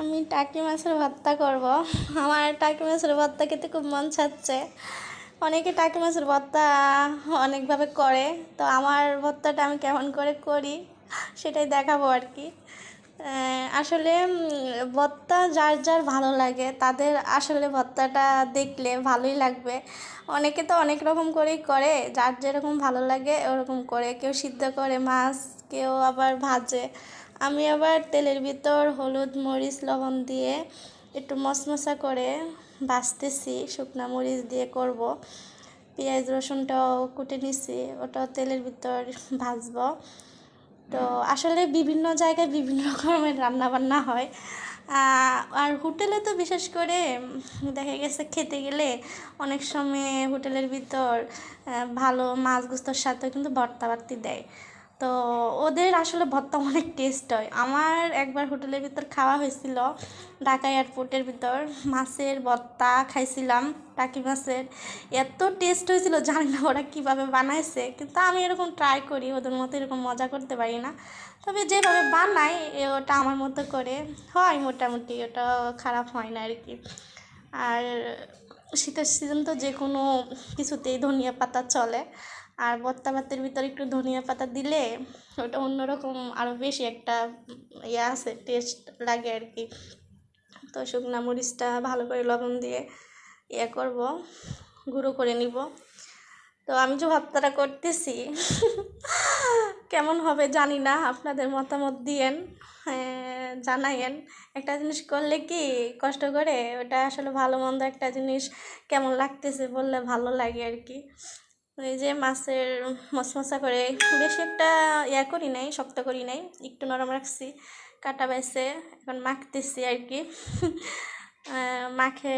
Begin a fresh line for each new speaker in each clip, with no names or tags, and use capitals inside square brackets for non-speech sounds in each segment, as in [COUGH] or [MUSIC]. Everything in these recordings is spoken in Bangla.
আমি টাকি মাছের ভর্তা করব। আমার টাকি মাছের ভর্তা খেতে খুব মন চাচ্ছে। অনেকে টাকি মাছের ভর্তা অনেকভাবে করে। তো আমার ভর্তাটা আমি কেমন করে করি সেটাই দেখাবো আর কি। আসলে ভর্তা যার যার ভালো লাগে, তাদের আসলে ভর্তাটা দেখলে ভালোই লাগবে। অনেকে তো অনেক রকম করেই করে, যার যেরকম ভালো লাগে ওরকম করে। কেউ সিদ্ধ করে মাছ, কেউ আবার ভাজে। আমি আবার তেলের ভিতর হলুদ, মরিচ, লবণ দিয়ে একটু মশমশা করে ভাজতেছি, শুকনা মরিচ দিয়ে করব। পেঁয়াজ, রসুনটাও কুটে নিছি, ওটাও তেলের ভিতর ভাজবো। তো আসলে বিভিন্ন জায়গায় বিভিন্ন রকমের রান্না বান্না হয় আর হোটেলে তো বিশেষ করে দেখা গেছে খেতে গেলে অনেক সময় হোটেলের ভিতর ভালো মাছ গুস্তর সাথেও কিন্তু ভর্তা বাড়তি দেয়। তো ওদের আসলে ভর্তা অনেক টেস্ট হয়। আমার একবার হোটেলের ভিতর খাওয়া হয়েছিল, ঢাকা এয়ারপোর্টের ভিতর। মাছের ভর্তা খাইছিলাম, টাকি মাছের। এত টেস্ট হয়েছিল, জানি না ওরা কীভাবে বানাইছে, কিন্তু আমি এরকম ট্রাই করি, ওদের মতো এরকম মজা করতে পারি না। তবে যেভাবে বানাই ওটা আমার মতো করে হয়, মোটামুটি। ওটা খারাপ হয় না আর কি আর শীতের সিজন তো যে কোনো কিছুতেই ধনিয়া পাতা চলে। আর ভর্তা ভাতের ভিতরে একটু ধনিয়া পাতা দিলে ওটা অন্যরকম আরও বেশি একটা ইয়ে আছে টেস্ট লাগে আর কি। তো শুকনা মরিচটা ভালো করে লবণ দিয়ে ইয়ে করব গুঁড়ো করে নিব। তো আমি যে ভর্তাটা করতেছি কেমন হবে জানি না আপনাদের মতামত দিয়েন। হ্যাঁ, জানাইয়েন। একটা জিনিস করলে কি কষ্ট করে? ওটা আসলে ভালো মন্দ একটা জিনিস কেমন লাগতেছে বললে ভালো লাগে আর কি। এই যে মাছের মশমশা করে বেশি একটা ইয়া করি নাই, শক্ত করি নাই, একটু নরম রাখছি, কাটা বাইছে, এখন মাখতেছি আর কি। মাখে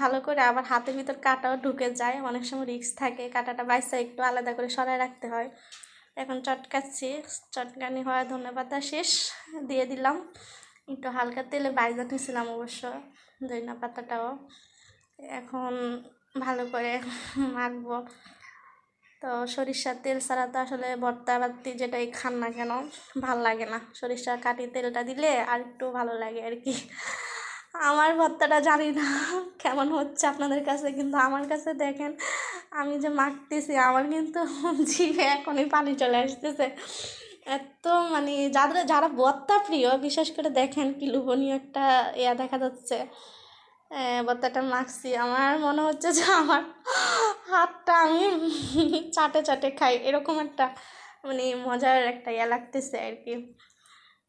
ভালো করে আবার হাতের ভিতর কাটাও ঢুকে যায়, অনেক সময় রিস্ক থাকে, কাটাটা বাইসা একটু আলাদা করে সরায় রাখতে হয়। এখন চটকাচ্ছি। চটকানি হওয়া ধনে পাতা শেষ। দিয়ে দিলাম। একটু হালকা তেলে বাইজা নিয়েছিলাম অবশ্য ধনিয়া পাতাটাও। এখন ভালো করে মাখবো। তো সরিষার তেল ছাড়া তো আসলে ভর্তা বাত্তি যেটাই খান না কেন, ভালো লাগে না। সরিষার কাটি তেলটা দিলে আর একটু ভালো লাগে আর কি। আমার ভর্তাটা জানি না কেমন হচ্ছে আপনাদের কাছে, কিন্তু আমার কাছে দেখেন আমি যে মাখতেছি আমার কিন্তু [LAUGHS] জিভে এখনই পানি চলে আসতেছে। এত মানে যাদের, যারা ভর্তা প্রিয়, বিশেষ করে দেখেন কি লোভনীয় একটা ইয়া দেখা যাচ্ছে ভর্তাটা মাখছি, আমার মনে হচ্ছে যে আমার হাতটা আমি [LAUGHS] চাটে চাটে খাই, এরকম একটা মানে মজার একটা ইয়া লাগতেছে আর কি।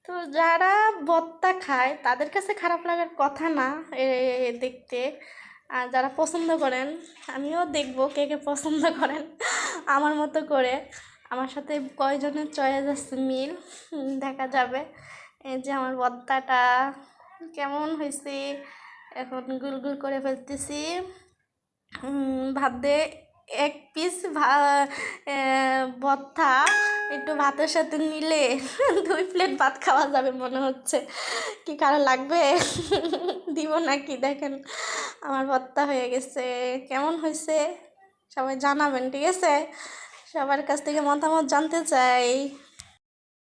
তো যারা ভর্তা খায়, তাদের কাছে খারাপ লাগার কথা না দেখতে। আর যারা পছন্দ করেন, আমিও দেখব কে কে পছন্দ করেন। আমার মতো করে। আমার সাথে কয়জনের চয়েস আছে মিল দেখা যাবে। এই যে আমার ভর্তাটা কেমন হয়েছে? এখন গুল গুল করে ফেলতেছি। ভাবতে এক পিস ভর্তা, একটু ভাতের সাথে নিলে [LAUGHS] দুই প্লেট ভাত খাওয়া যাবে মনে হচ্ছে। কি কারও লাগবে? [LAUGHS] দিব নাকি? দেখেন, আমার ভর্তা হয়ে গেছে। কেমন হয়েছে? সবাই জানাবেন, ঠিক আছে? সবার কাছ থেকে মতামত জানতে চাই।